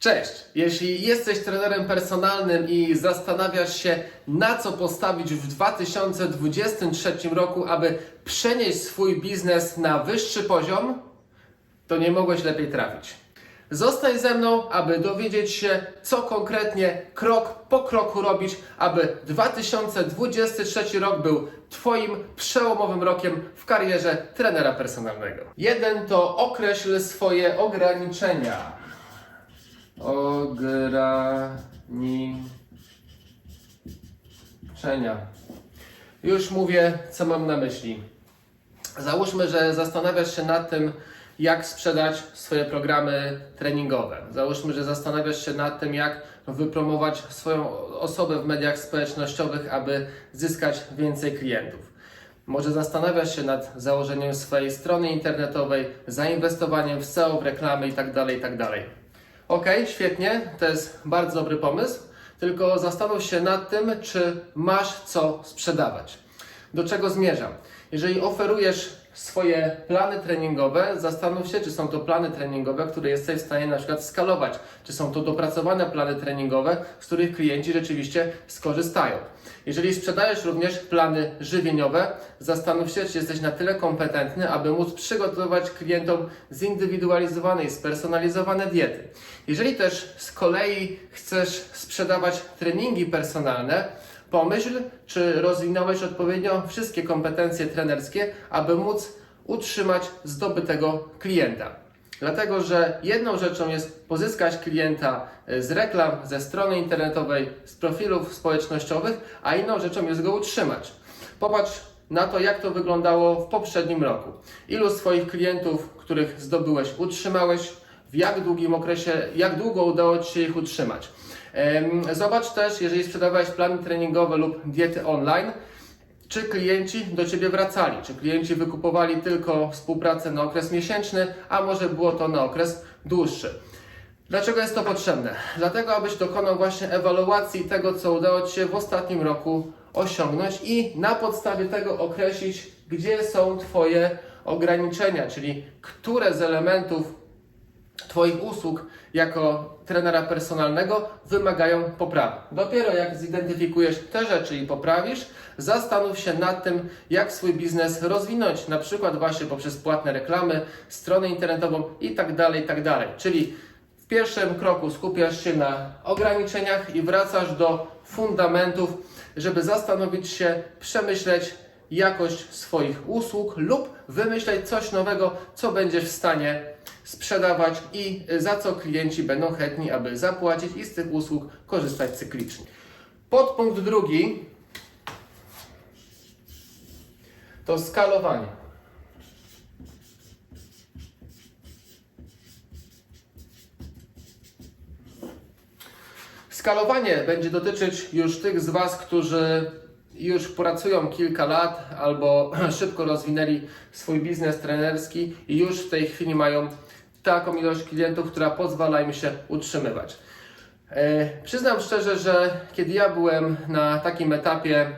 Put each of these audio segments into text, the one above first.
Cześć! Jeśli jesteś trenerem personalnym i zastanawiasz się, na co postawić w 2023 roku, aby przenieść swój biznes na wyższy poziom, to nie mogłeś lepiej trafić. Zostań ze mną, aby dowiedzieć się, co konkretnie krok po kroku robić, aby 2023 rok był Twoim przełomowym rokiem w karierze trenera personalnego. Jeden to określ swoje ograniczenia. Ograniczenia. Już mówię, co mam na myśli. Załóżmy, że zastanawiasz się nad tym, jak sprzedać swoje programy treningowe. Załóżmy, że zastanawiasz się nad tym, jak wypromować swoją osobę w mediach społecznościowych, aby zyskać więcej klientów. Może zastanawiasz się nad założeniem swojej strony internetowej, zainwestowaniem w SEO, w reklamy itd. itd. Ok, świetnie, to jest bardzo dobry pomysł, tylko zastanów się nad tym, czy masz co sprzedawać. Do czego zmierzam? Jeżeli oferujesz swoje plany treningowe, zastanów się, czy są to plany treningowe, które jesteś w stanie na przykład skalować, czy są to dopracowane plany treningowe, z których klienci rzeczywiście skorzystają. Jeżeli sprzedajesz również plany żywieniowe, zastanów się, czy jesteś na tyle kompetentny, aby móc przygotować klientom zindywidualizowane i spersonalizowane diety. Jeżeli też z kolei chcesz sprzedawać treningi personalne, Pomyśl, czy rozwinąłeś odpowiednio wszystkie kompetencje trenerskie, aby móc utrzymać zdobytego klienta. Dlatego, że jedną rzeczą jest pozyskać klienta e, z reklam, ze strony internetowej, z profilów społecznościowych, a inną rzeczą jest go utrzymać. Popatrz na to, jak to wyglądało w poprzednim roku. Ilu swoich klientów, których zdobyłeś, utrzymałeś, w jak długim okresie, jak długo udało Ci się ich utrzymać. Zobacz też, jeżeli sprzedawałeś plany treningowe lub diety online, czy klienci do Ciebie wracali, czy klienci wykupowali tylko współpracę na okres miesięczny, a może było to na okres dłuższy. Dlaczego jest to potrzebne? Dlatego, abyś dokonał właśnie ewaluacji tego, co udało Ci się w ostatnim roku osiągnąć i na podstawie tego określić, gdzie są Twoje ograniczenia, czyli które z elementów Twoich usług jako trenera personalnego wymagają poprawy. Dopiero jak zidentyfikujesz te rzeczy i poprawisz, zastanów się nad tym, jak swój biznes rozwinąć, na przykład właśnie poprzez płatne reklamy, stronę internetową i tak dalej, i tak. Czyli w pierwszym kroku skupiasz się na ograniczeniach i wracasz do fundamentów, żeby zastanowić się, przemyśleć jakość swoich usług lub wymyśleć coś nowego, co będziesz w stanie sprzedawać i za co klienci będą chętni, aby zapłacić i z tych usług korzystać cyklicznie. Podpunkt drugi to skalowanie. Skalowanie będzie dotyczyć już tych z Was, którzy już pracują kilka lat albo szybko rozwinęli swój biznes trenerski i już w tej chwili mają taką ilość klientów, która pozwala im się utrzymywać. E, przyznam szczerze, że kiedy ja byłem na takim etapie,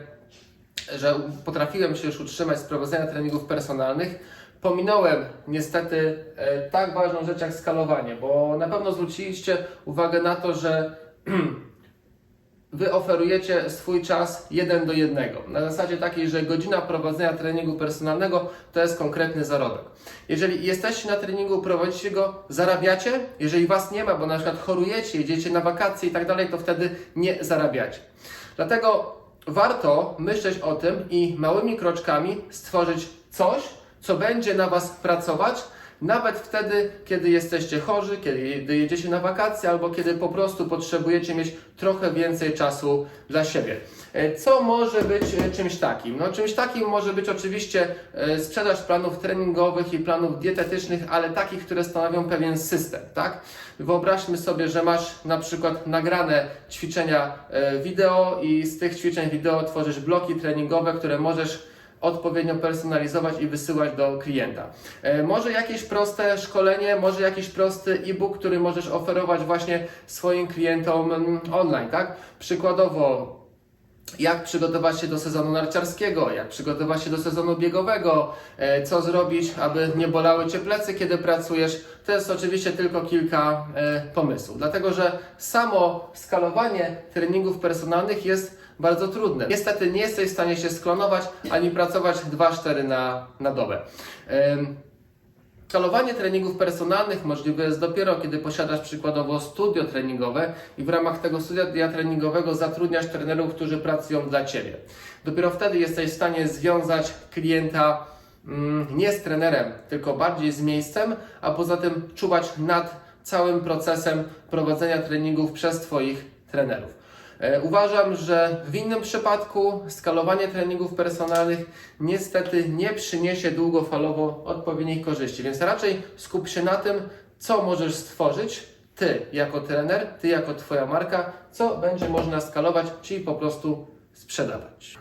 że potrafiłem się już utrzymać z prowadzenia treningów personalnych, pominąłem niestety e, tak ważną rzecz jak skalowanie, bo na pewno zwróciliście uwagę na to, że Wy oferujecie swój czas jeden do jednego. Na zasadzie takiej, że godzina prowadzenia treningu personalnego to jest konkretny zarobek. Jeżeli jesteście na treningu, prowadzicie go, zarabiacie. Jeżeli Was nie ma, bo na przykład chorujecie, jedziecie na wakacje i tak dalej, to wtedy nie zarabiacie. Dlatego warto myśleć o tym i małymi kroczkami stworzyć coś, co będzie na Was pracować, nawet wtedy, kiedy jesteście chorzy, kiedy jedziecie na wakacje, albo kiedy po prostu potrzebujecie mieć trochę więcej czasu dla siebie. E, Co może być e, czymś takim? No, czymś takim może być oczywiście e, sprzedaż planów treningowych i planów dietetycznych, ale takich, które stanowią pewien system, tak? Wyobraźmy sobie, że masz na przykład nagrane ćwiczenia wideo i z tych ćwiczeń wideo tworzysz bloki treningowe, które możesz odpowiednio personalizować i wysyłać do klienta. E, Może jakieś proste szkolenie, może jakiś prosty e-book, który możesz oferować właśnie swoim klientom mm, online, tak? Przykładowo jak przygotować się do sezonu narciarskiego, jak przygotować się do sezonu biegowego, e, co zrobić, aby nie bolały Cię plecy, kiedy pracujesz. To jest oczywiście tylko kilka e, pomysłów, dlatego że samo skalowanie treningów personalnych jest bardzo trudne. Niestety nie jesteś w stanie się sklonować ani pracować 2-4 na, na dobę. Em, Skalowanie treningów personalnych możliwe jest dopiero, kiedy posiadasz przykładowo studio treningowe i w ramach tego studia treningowego zatrudniasz trenerów, którzy pracują dla Ciebie. Dopiero wtedy jesteś w stanie związać klienta mm, nie z trenerem, tylko bardziej z miejscem, a poza tym czuwać nad całym procesem prowadzenia treningów przez Twoich trenerów. E, Uważam, że w innym przypadku skalowanie treningów personalnych niestety nie przyniesie długofalowo odpowiednich korzyści, więc raczej skup się na tym, co możesz stworzyć Ty jako trener, Ty jako Twoja marka, co będzie można skalować, czyli po prostu sprzedawać.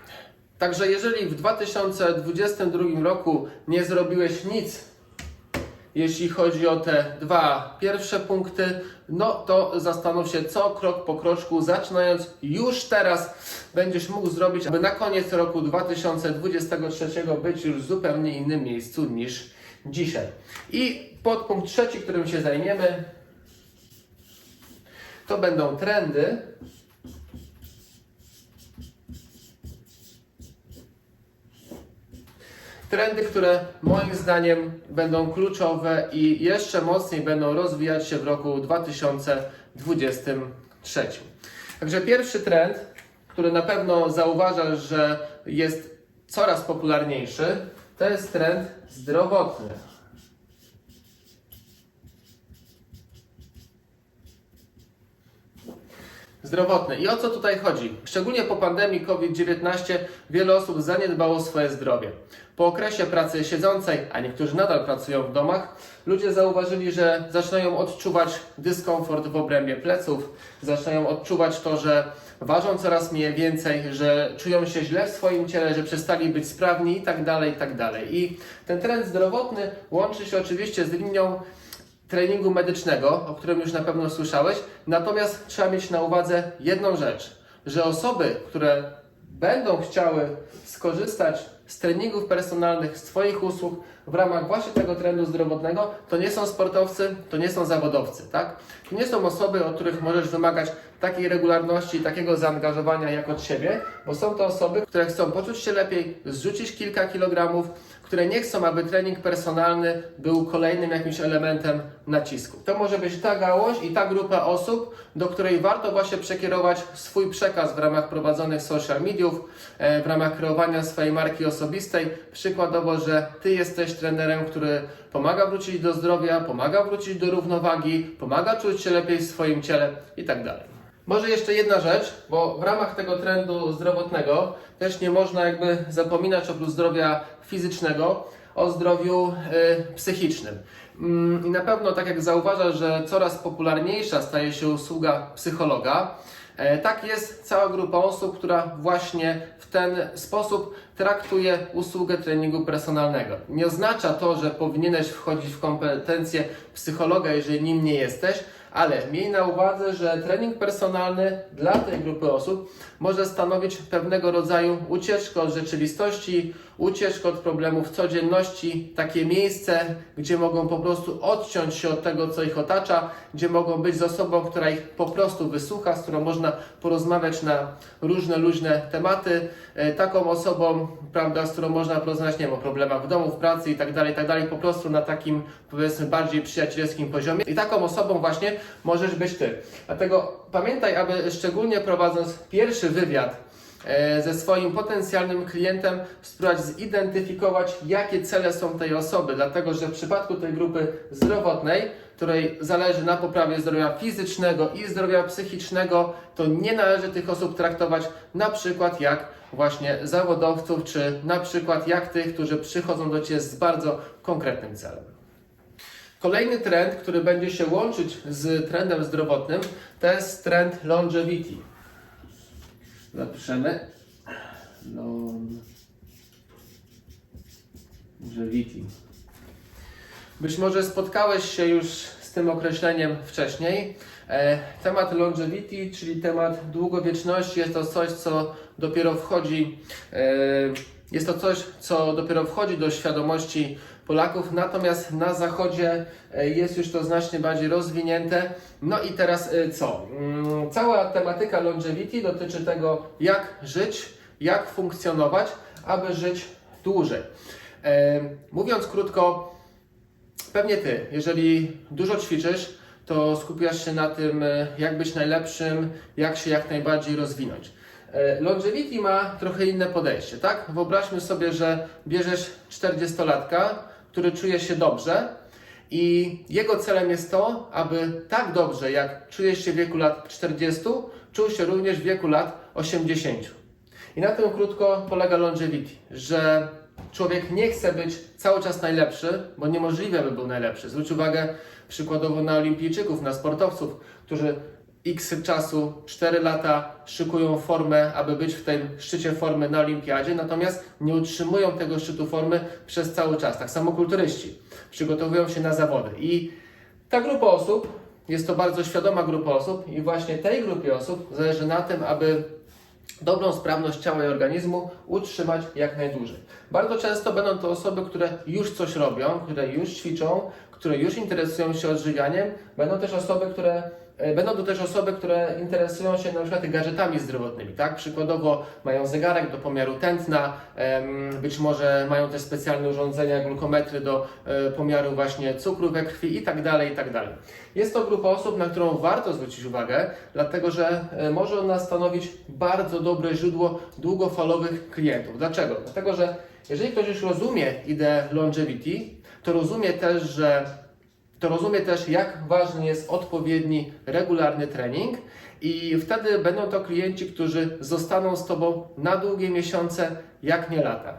Także jeżeli w 2022 roku nie zrobiłeś nic jeśli chodzi o te dwa pierwsze punkty, no to zastanów się, co krok po kroczku, zaczynając już teraz, będziesz mógł zrobić, aby na koniec roku 2023 być już w zupełnie innym miejscu niż dzisiaj. I podpunkt trzeci, którym się zajmiemy, to będą trendy. Trendy, które moim zdaniem będą kluczowe i jeszcze mocniej będą rozwijać się w roku 2023. Także pierwszy trend, który na pewno zauważasz, że jest coraz popularniejszy, to jest trend zdrowotny. Zdrowotny. I o co tutaj chodzi? Szczególnie po pandemii COVID-19 wiele osób zaniedbało swoje zdrowie. Po okresie pracy siedzącej, a niektórzy nadal pracują w domach, ludzie zauważyli, że zaczynają odczuwać dyskomfort w obrębie pleców, zaczynają odczuwać to, że ważą coraz mniej więcej, że czują się źle w swoim ciele, że przestali być sprawni i tak dalej, i tak dalej. I ten trend zdrowotny łączy się oczywiście z linią treningu medycznego, o którym już na pewno słyszałeś. Natomiast trzeba mieć na uwadze jedną rzecz, że osoby, które będą chciały skorzystać z treningów personalnych, z Twoich usług w ramach właśnie tego trendu zdrowotnego, to nie są sportowcy, to nie są zawodowcy, tak? To nie są osoby, od których możesz wymagać takiej regularności, takiego zaangażowania jak od siebie, bo są to osoby, które chcą poczuć się lepiej, zrzucić kilka kilogramów, które nie chcą, aby trening personalny był kolejnym jakimś elementem nacisku. To może być ta gałąź i ta grupa osób, do której warto właśnie przekierować swój przekaz w ramach prowadzonych social mediów, e, w ramach kreowania swojej marki osobistej. Przykładowo, że Ty jesteś trenerem, który pomaga wrócić do zdrowia, pomaga wrócić do równowagi, pomaga czuć się lepiej w swoim ciele i tak. Może jeszcze jedna rzecz, bo w ramach tego trendu zdrowotnego też nie można jakby zapominać oprócz zdrowia fizycznego o zdrowiu y, psychicznym. Mm, I na pewno, tak jak zauważasz, że coraz popularniejsza staje się usługa psychologa, tak jest cała grupa osób, która właśnie w ten sposób traktuje usługę treningu personalnego. Nie oznacza to, że powinieneś wchodzić w kompetencje psychologa, jeżeli nim nie jesteś, ale miej na uwadze, że trening personalny dla tej grupy osób może stanowić pewnego rodzaju ucieczkę od rzeczywistości, ucieczkę od problemów codzienności, takie miejsce, gdzie mogą po prostu odciąć się od tego, co ich otacza, gdzie mogą być z osobą, która ich po prostu wysłucha, z którą można porozmawiać na różne luźne tematy, E, taką osobą, prawda, z którą można porozmawiać, nie wiem, o problemach w domu, w pracy i tak dalej, i tak po prostu na takim, powiedzmy, bardziej przyjacielskim poziomie. I taką osobą właśnie możesz być Ty. Dlatego pamiętaj, aby szczególnie prowadząc pierwszy wywiad e, ze swoim potencjalnym klientem, spróbować zidentyfikować, jakie cele są tej osoby, dlatego że w przypadku tej grupy zdrowotnej, której zależy na poprawie zdrowia fizycznego i zdrowia psychicznego, to nie należy tych osób traktować na przykład jak właśnie zawodowców, czy na przykład jak tych, którzy przychodzą do Ciebie z bardzo konkretnym celem. Kolejny trend, który będzie się łączyć z trendem zdrowotnym, to jest trend longevity. Zapiszemy. Longevity. Być może spotkałeś się już z tym określeniem wcześniej. E, Temat longevity, czyli temat długowieczności, jest to coś, co dopiero wchodzi, e, jest to coś, co dopiero wchodzi do świadomości Polaków, natomiast na zachodzie e, jest już to znacznie bardziej rozwinięte. No i teraz e, co? Mm, Cała tematyka longevity dotyczy tego, jak żyć, jak funkcjonować, aby żyć dłużej. E, Mówiąc krótko, Pewnie ty, jeżeli dużo ćwiczysz, to skupiasz się na tym, jak być najlepszym, jak się jak najbardziej rozwinąć. Longevity ma trochę inne podejście, tak? Wyobraźmy sobie, że bierzesz 40-latka, który czuje się dobrze i jego celem jest to, aby tak dobrze, jak czujesz się w wieku lat 40, czuł się również w wieku lat 80. I na tym krótko polega longevity, że człowiek nie chce być cały czas najlepszy, bo niemożliwe by był najlepszy. Zwróć uwagę przykładowo na olimpijczyków, na sportowców, którzy x czasu, 4 lata szykują formę, aby być w tym szczycie formy na olimpiadzie, natomiast nie utrzymują tego szczytu formy przez cały czas. Tak samo kulturyści przygotowują się na zawody. I ta grupa osób, jest to bardzo świadoma grupa osób i właśnie tej grupie osób zależy na tym, aby dobrą sprawność ciała i organizmu utrzymać jak najdłużej. Bardzo często będą to osoby, które już coś robią, które już ćwiczą, które już interesują się odżywianiem. Będą też osoby, które Będą to też osoby, które interesują się na przykład gadżetami zdrowotnymi, tak? Przykładowo mają zegarek do pomiaru tętna, być może mają też specjalne urządzenia, glukometry do e, pomiaru właśnie cukru we krwi i tak dalej, i tak dalej. Jest to grupa osób, na którą warto zwrócić uwagę, dlatego że e, może ona stanowić bardzo dobre źródło długofalowych klientów. Dlaczego? Dlatego, że jeżeli ktoś już rozumie ideę longevity, to rozumie też, że to rozumie też, jak ważny jest odpowiedni, regularny trening i wtedy będą to klienci, którzy zostaną z Tobą na długie miesiące, jak nie lata.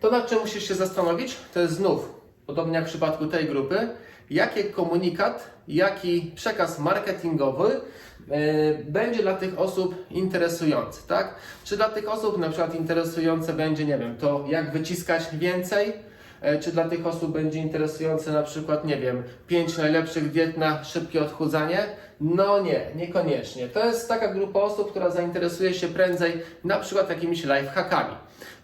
To nad czym musisz się zastanowić, to jest znów, podobnie jak w przypadku tej grupy, jaki komunikat, jaki przekaz marketingowy yy, będzie dla tych osób interesujący, tak? Czy dla tych osób na przykład interesujące będzie, nie wiem, to jak wyciskać więcej, E, czy dla tych osób będzie interesujące na przykład, nie wiem, pięć najlepszych diet na szybkie odchudzanie? No nie, niekoniecznie. To jest taka grupa osób, która zainteresuje się prędzej na przykład jakimiś lifehackami.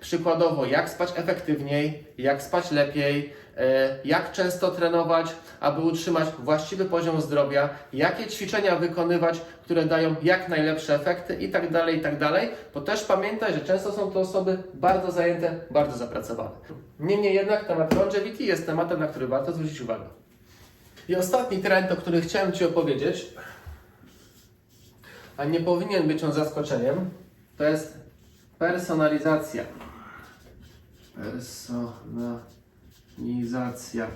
Przykładowo, jak spać efektywniej, jak spać lepiej, e, jak często trenować, aby utrzymać właściwy poziom zdrowia, jakie ćwiczenia wykonywać, które dają jak najlepsze efekty i tak dalej, i tak. Bo też pamiętaj, że często są to osoby bardzo zajęte, bardzo zapracowane. Niemniej jednak temat longevity jest tematem, na który warto zwrócić uwagę. I ostatni trend, o którym chciałem Ci opowiedzieć, a nie powinien być on zaskoczeniem, to jest personalizacja. Personalizacja.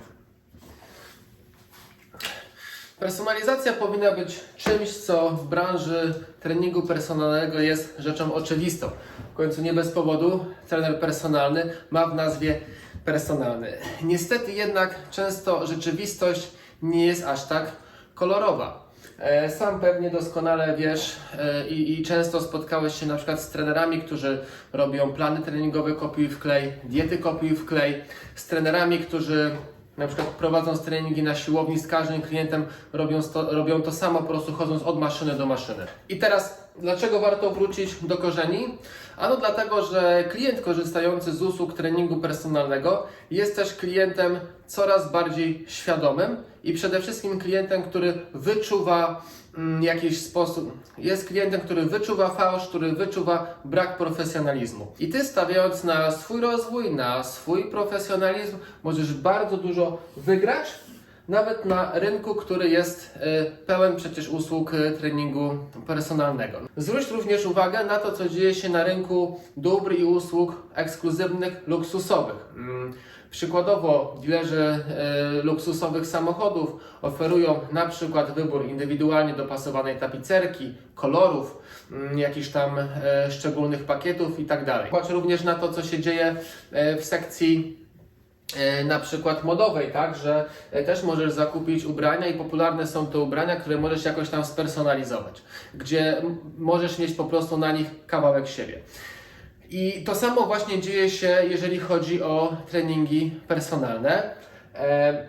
Personalizacja powinna być czymś, co w branży treningu personalnego jest rzeczą oczywistą. W końcu nie bez powodu trener personalny ma w nazwie personalny. Niestety jednak często rzeczywistość nie jest aż tak kolorowa. E, Sam pewnie doskonale wiesz e, i, i często spotkałeś się na przykład z trenerami, którzy robią plany treningowe kopiuj w klej, diety kopiuj w klej, z trenerami, którzy na przykład prowadząc treningi na siłowni z każdym klientem robią robią to samo, po prostu chodząc od maszyny do maszyny. I teraz, dlaczego warto wrócić do korzeni? Ano dlatego, że klient korzystający z usług treningu personalnego jest też klientem coraz bardziej świadomym i przede wszystkim klientem, który wyczuwa mm, jakiś sposób, jest klientem, który wyczuwa fałsz, który wyczuwa brak profesjonalizmu. I ty stawiając na swój rozwój, na swój profesjonalizm, możesz bardzo dużo wygrać, nawet na rynku, który jest e, pełen przecież usług e, treningu personalnego. Zwróć również uwagę na to, co dzieje się na rynku dóbr i usług ekskluzywnych, luksusowych. Mm, Przykładowo, dilerzy luksusowych samochodów oferują na przykład wybór indywidualnie dopasowanej tapicerki, kolorów, mm, jakichś tam e, szczególnych pakietów itd. Patrz również na to, co się dzieje w sekcji na przykład modowej, tak, że e, też możesz zakupić ubrania i popularne są te ubrania, które możesz jakoś tam spersonalizować, gdzie możesz mieć po prostu na nich kawałek siebie. I to samo właśnie dzieje się, jeżeli chodzi o treningi personalne. E,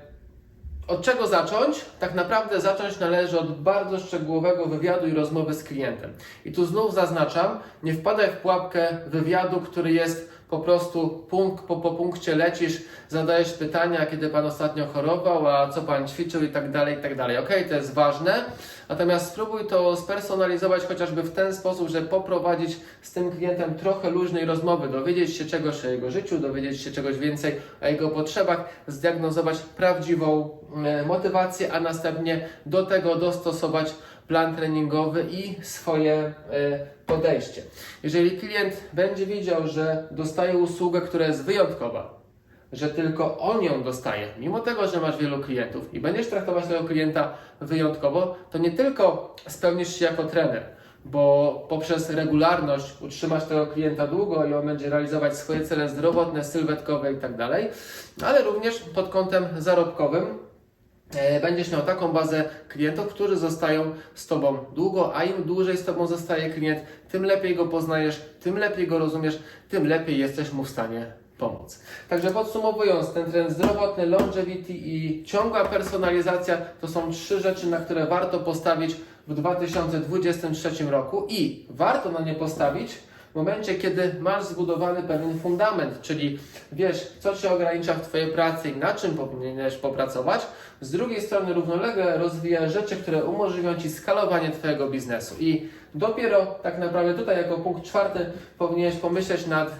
od czego zacząć? Tak naprawdę zacząć należy od bardzo szczegółowego wywiadu i rozmowy z klientem. I tu znów zaznaczam, nie wpadaj w pułapkę wywiadu, który jest po prostu punkt po, po punkcie lecisz, zadajesz pytania, kiedy pan ostatnio chorował, a co pan ćwiczył i tak dalej, i tak dalej. Okej, to jest ważne, natomiast spróbuj to spersonalizować chociażby w ten sposób, że poprowadzić z tym klientem trochę luźnej rozmowy, dowiedzieć się czegoś o jego życiu, dowiedzieć się czegoś więcej o jego potrzebach, zdiagnozować prawdziwą e, motywację, a następnie do tego dostosować plan treningowy i swoje e, podejście. Jeżeli klient będzie widział, że dostaje usługę, która jest wyjątkowa, że tylko on ją dostaje, mimo tego, że masz wielu klientów i będziesz traktować tego klienta wyjątkowo, to nie tylko spełnisz się jako trener, bo poprzez regularność utrzymasz tego klienta długo i on będzie realizować swoje cele zdrowotne, sylwetkowe i tak ale również pod kątem zarobkowym będziesz miał taką bazę klientów, którzy zostają z Tobą długo, a im dłużej z Tobą zostaje klient, tym lepiej go poznajesz, tym lepiej go rozumiesz, tym lepiej jesteś mu w stanie pomóc. Także podsumowując, ten trend zdrowotny, longevity i ciągła personalizacja to są trzy rzeczy, na które warto postawić w 2023 roku i warto na nie postawić momencie, kiedy masz zbudowany pewien fundament, czyli wiesz, co Cię ogranicza w Twojej pracy i na czym powinieneś popracować. Z drugiej strony równolegle rozwijasz rzeczy, które umożliwią Ci skalowanie Twojego biznesu. I dopiero tak naprawdę tutaj jako punkt czwarty powinieneś pomyśleć nad e,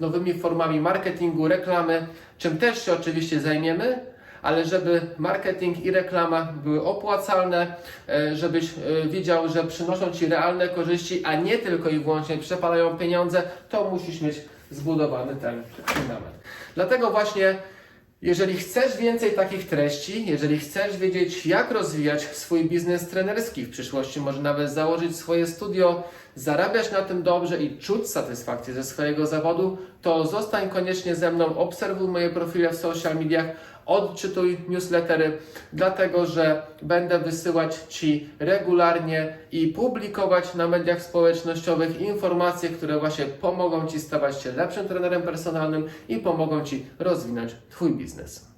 nowymi formami marketingu, reklamy, czym też się oczywiście zajmiemy, ale żeby marketing i reklama były opłacalne, e, żebyś e, widział, że przynoszą Ci realne korzyści, a nie tylko i wyłącznie przepalają pieniądze, to musisz mieć zbudowany ten fundament. Dlatego właśnie jeżeli chcesz więcej takich treści, jeżeli chcesz wiedzieć, jak rozwijać swój biznes trenerski w przyszłości, może nawet założyć swoje studio, zarabiać na tym dobrze i czuć satysfakcję ze swojego zawodu, to zostań koniecznie ze mną, obserwuj moje profile w social mediach, odczytuj newslettery, dlatego że będę wysyłać Ci regularnie i publikować na mediach społecznościowych informacje, które właśnie pomogą Ci stawać się lepszym trenerem personalnym i pomogą Ci rozwinąć Twój biznes.